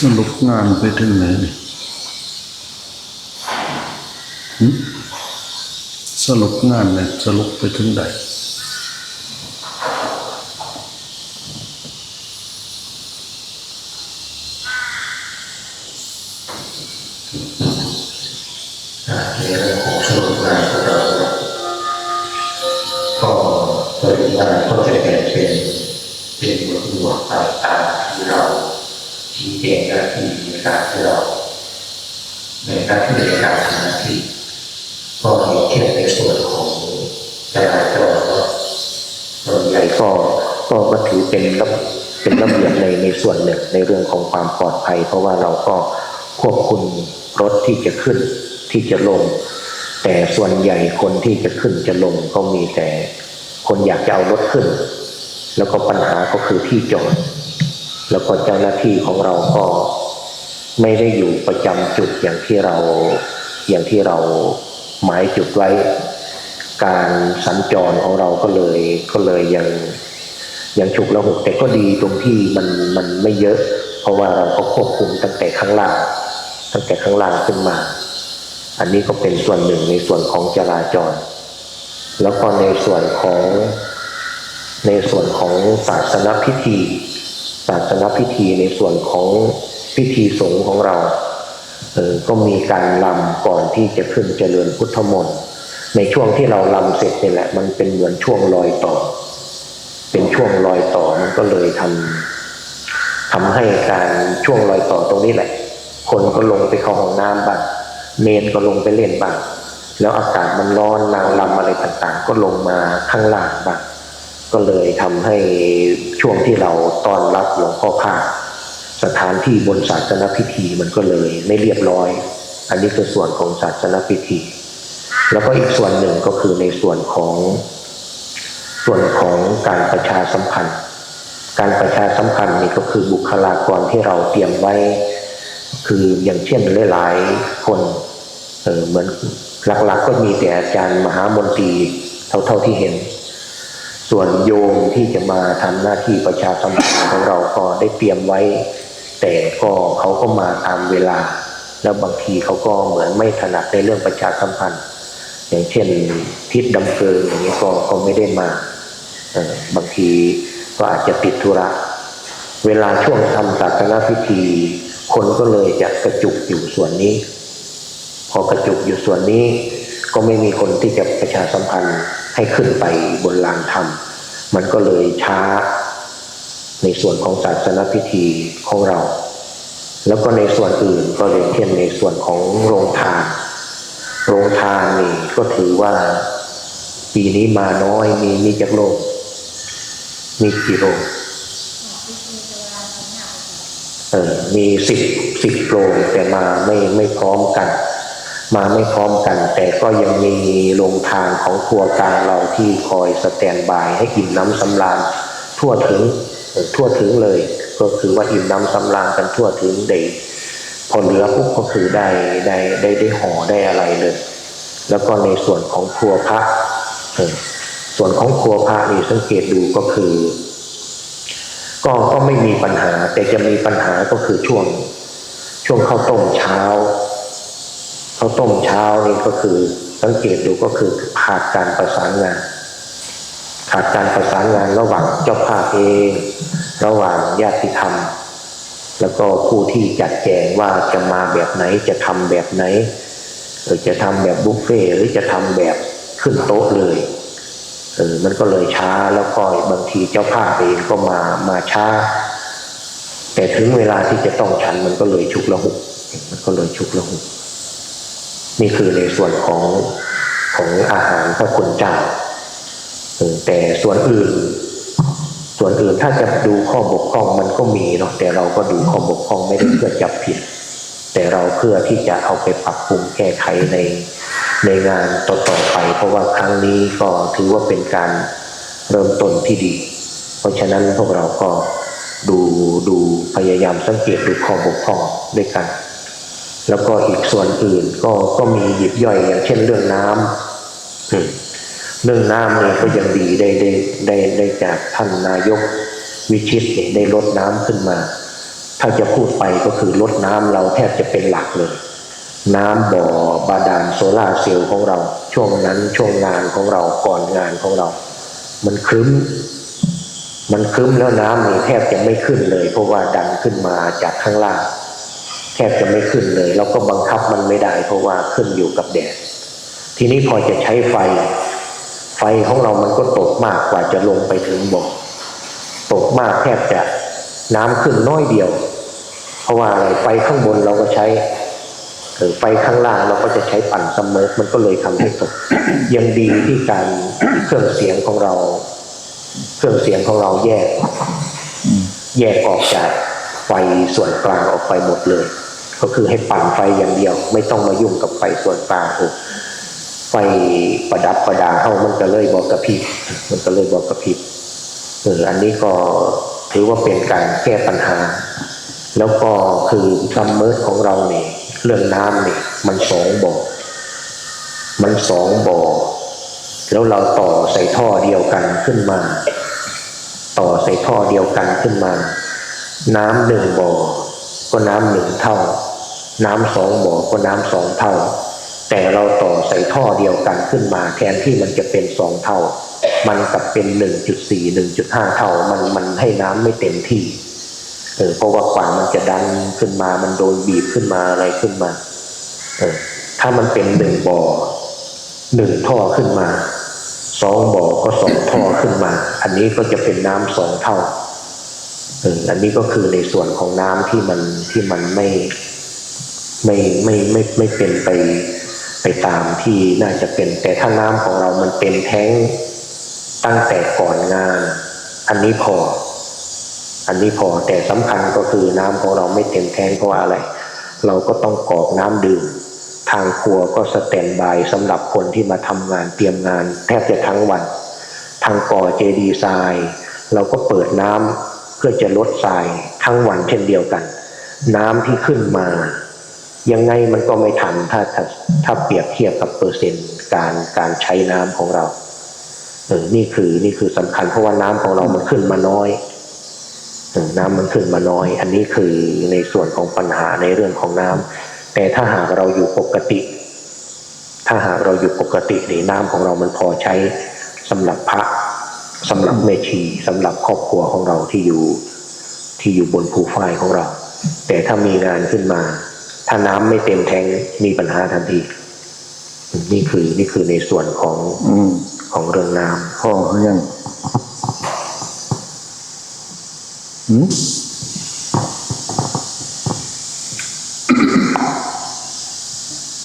สรุปงานไปถึงไหนสรุปงานเนี่ยสรุปไปถึงไหนเรื่องของสรุปงานของเราก็สรุปงานก็จะแบ่เป็นเป็นหมวดหมู่ตามตาที่เรา ชี้แจงหน้าที่ในการที่เราในหน้าที่ในการทำหน้าที่ก็อย่างเช่นในส่วนของจราจรเนาะส่วนใหญ่ก็ก็ก็ถือเป็นระเป็นระเบียบในในส่วนหนึ่งในเรื่องของความปลอดภัย เพราะว่าเราก็ควบคุมรถที่จะขึ้นที่จะลง แต่ส่วนใหญ่คนที่จะขึ้นจะลงก็มีแต่คนอยากจะเอารถขึ้น แล้วก็ปัญหาก็คือที่จอด แล้วก็เจ้าหน้าที่ของเราก็ไม่ได้อยู่ประจำจุดอย่างที่เราอย่างที่เราหมายจุดไว้ การสัญจรของเราก็เลยก็เลยยังยังฉุกละหุกแต่ก็ดีตรงที่มันมันไม่เยอะ เพราะว่าเราก็ควบคุมตั้งแต่ข้างล่าง ตั้งแต่ข้างล่างขึ้นมา อันนี้ก็เป็นส่วนหนึ่งในส่วนของจราจร แล้วก็ในส่วนของในส่วนของศาสนพิธี ศาสนพิธีในส่วนของพิธีสงฆ์ของเราเออก็มีการลำก่อนที่จะขึ้นเจริญพุทธมนต์ในช่วงที่เราลำเสร็จนี่แหละ มันเป็นเหมือนช่วงรอยต่อ เป็นช่วงรอยต่อมันก็เลยทำทำให้การช่วงรอยต่อตรงนี้แหละ คนก็ลงไปเข้าห้องน้ำบ้างเมนก็ลงไปเล่นบ้างแล้วอากาศมันร้อนนางลำอะไรต่างๆ ก็ลงมาข้างล่างบ้าง ก็เลยทำให้ช่วงที่เราต้อนรับหลวงพ่อพาสถานที่บนศาสนพิธีมันก็เลยไม่เรียบร้อย อันนี้คือส่วนของศาสนพิธี แล้วก็อีกส่วนหนึ่งก็คือในส่วนของส่วนของการประชาสัมพันธ์ การประชาสัมพันธ์นี่ก็คือบุคลากรที่เราเตรียมไว้ คืออย่างเช่นหลายๆคนเออเหมือนหลักๆก็มีแต่อาจารย์มหามนตรีเท่าๆที่เห็น ส่วนโยมที่จะมาทำหน้าที่ประชาสัมพันธ์ของเราก็ได้เตรียมไว้ แต่ก็เขาก็มาตามเวลา แล้วบางทีเขาก็เหมือนไม่ถนัดในเรื่องประชาสัมพันธ์ อย่างเช่นทิศดำเกิงอย่างนี้ก็ก็ไม่ได้มาบางทีก็อาจจะติดธุระ เวลาช่วงทำศาสนาพิธี คนก็เลยจะกระจุกอยู่ส่วนนี้ พอกระจุกอยู่ส่วนนี้ ก็ไม่มีคนที่จะประชาสัมพันธ์ให้ขึ้นไปบนลานธรรม มันก็เลยช้าในส่วนของศาสนพิธีของเรา แล้วก็ในส่วนอื่นก็อย่างเช่นในส่วนของโรงทาน โรงทานนี่ก็ถือว่าปีนี้มาน้อยมีมีจากโลก มีกี่โรงเออมีสิบสิบโรงแต่มาไม่ไม่พร้อมกัน มาไม่พร้อมกัน แต่ก็ยังมีโรงทานของครัวกลางเราที่คอยสแตนบายให้อิ่มน้ำสำราญทั่วถึงทั่วถึงเลย ก็คือว่าอิ่มน้ำสำราญกันทั่วถึงเด็พอเหลือปุ๊บก็คือได้ได้ได้ได้ห่อได้อะไรเลย แล้วก็ในส่วนของครัวพระส่วนของครัวพระนี่สังเกตดูก็คือ ก็ก็ไม่มีปัญหา แต่จะมีปัญหาก็คือช่วง ช่วงข้าวต้มเช้า ข้าวต้มเช้านี่ก็คือ สังเกตดูก็คือขาดการประสานงาน ขาดการประสานงานระหว่างเจ้าภาพเองระหว่างญาติธรรม แล้วก็ผู้ที่จัดแจงว่าจะมาแบบไหนจะทำแบบไหนหรือจะทำแบบบุฟเฟ่หรือจะทำแบบขึ้นโต๊ะเลยเออมันก็เลยช้าแล้วก็บางทีเจ้าภาพเองก็มามาช้า แต่ถึงเวลาที่จะต้องฉันมันก็เลยฉุกละหุกมันก็เลยฉุกละหุก นี่คือในส่วนของของอาหารพระคุณเจ้าแต่ส่วนอื่น ส่วนอื่นถ้าจะดูข้อบกพร่องมันก็มีเนาะแต่เราก็ดูข้อบกพร่องไม่ได้เพื่อจับผิด แต่เราเพื่อที่จะเอาไปปรับปรุงแก้ไขในในงานต่อๆไป เพราะว่าครั้งนี้ก็ถือว่าเป็นการเริ่มต้นที่ดี เพราะฉะนั้นพวกเราก็ดูดูพยายามสังเกตดูข้อบกพร่องด้วยกัน แล้วก็อีกส่วนอื่นก็ก็มีหยิบย่อยอย่างเช่นเรื่องน้ำอืมเรื่องน้ำนี่ก็ยังดีได้ได้ได้ได้จากท่านนายกวิชิตเนี่ยได้ลดน้ำขึ้นมา ถ้าจะพูดไปก็คือลดน้ำเราแทบจะเป็นหลักเลย น้ำบ่อบาดาลโซลาร์เซลล์ของเรา ช่วงนั้นช่วงงานของเราก่อนงานของเรา มันครึ้ม มันครึ้มแล้วน้ำนี่แทบจะไม่ขึ้นเลย เพราะว่าดันขึ้นมาจากข้างล่าง แทบจะไม่ขึ้นเลย เราก็บังคับมันไม่ได้ เพราะว่าขึ้นอยู่กับแดด ทีนี้พอจะใช้ไฟ ไฟของเรามันก็ตกมากกว่าจะลงไปถึงบ่อตกมากแทบจะน้ำขึ้นน้อยเดียว เพราะว่าอะไรไฟข้างบนเราก็ใช้เออไฟข้างล่างเราก็จะใช้ปั่นซัมเมอร์มันก็เลยทำให้ตก ยังดีที่การเครื่องเสียงของเรา เครื่องเสียงของเราแยก แยกออกจากไฟส่วนกลางออกไปหมดเลย ก็คือให้ปั่นไฟอย่างเดียว ไม่ต้องมายุ่งกับไฟส่วนกลางโอ้ไฟประดับประดาเข้ามันก็เลยบอกกระพริบมันก็เลยบอกกระพริบเอออันนี้ก็ถือว่าเป็นการแก้ปัญหา แล้วก็คือซัมเมอร์ของเราเนี่ยเรื่องน้ำเนี่ยมันสองบ่อมันสองบ่อแล้วเราต่อใส่ท่อเดียวกันขึ้นมา ต่อใส่ท่อเดียวกันขึ้นมา น้ำหนึ่งบ่อก็น้ำหนึ่งเท่า น้ำสองบ่อก็น้ำสองเท่า แต่เราต่อใส่ท่อเดียวกันขึ้นมา แทนที่มันจะเป็นสองเท่า มันกลับเป็นหนึ่งจุดสี่หนึ่งจุดห้าเท่า มันมันให้น้ำไม่เต็มที่เออเพราะว่ากว่ามันจะดันขึ้นมา มันโดนบีบขึ้นมาอะไรขึ้นมา เออ ถ้ามันเป็นหนึ่งบ่อหนึ่งท่อขึ้นมาสองบ่อก็สองท่อขึ้นมา อันนี้ก็จะเป็นน้ำสองเท่าเอออันนี้ก็คือในส่วนของน้ำที่มันที่มันไม่ ไม่ไม่ไม่ไม่เป็นไปไปตามที่น่าจะเป็น แต่ถ้าน้ำของเรามันเป็นแท้งตั้งแต่ก่อนงาน อันนี้พอ อันนี้พอแต่สำคัญก็คือน้ำของเราไม่เต็มแท้งเพราะอะไร เราก็ต้องกรอกน้ำดื่มทางครัวก็สแตนบายสำหรับคนที่มาทำงานเตรียมงานแทบจะทั้งวัน ทางก่อเจดีทรายเราก็เปิดน้ำเพื่อจะลดทรายทั้งวันเช่นเดียวกัน น้ำที่ขึ้นมา ยังไงมันก็ไม่ทันถ้าถ้าถ้าเปรียบเทียบกับเปอร์เซ็นต์การการใช้น้ำของเราเออนี่คือนี่คือสำคัญเพราะว่าน้ำของเรามันขึ้นมาน้อยน้ำมันขึ้นมาน้อย อันนี้คือในส่วนของปัญหาในเรื่องของน้ำแต่ถ้าหากเราอยู่ปกติ ถ้าหากเราอยู่ปกตินี่น้ำของเรามันพอใช้สำหรับพระสำหรับเมชีสำหรับครอบครัวของเราที่อยู่ที่อยู่บนภูฝ้ายของเรา แต่ถ้ามีงานขึ้นมา ถ้าน้ำไม่เต็มแทงมีปัญหาทันทีนี่คือนี่คือในส่วนของอืมของเรื่องน้ำพ่อเขายังหืม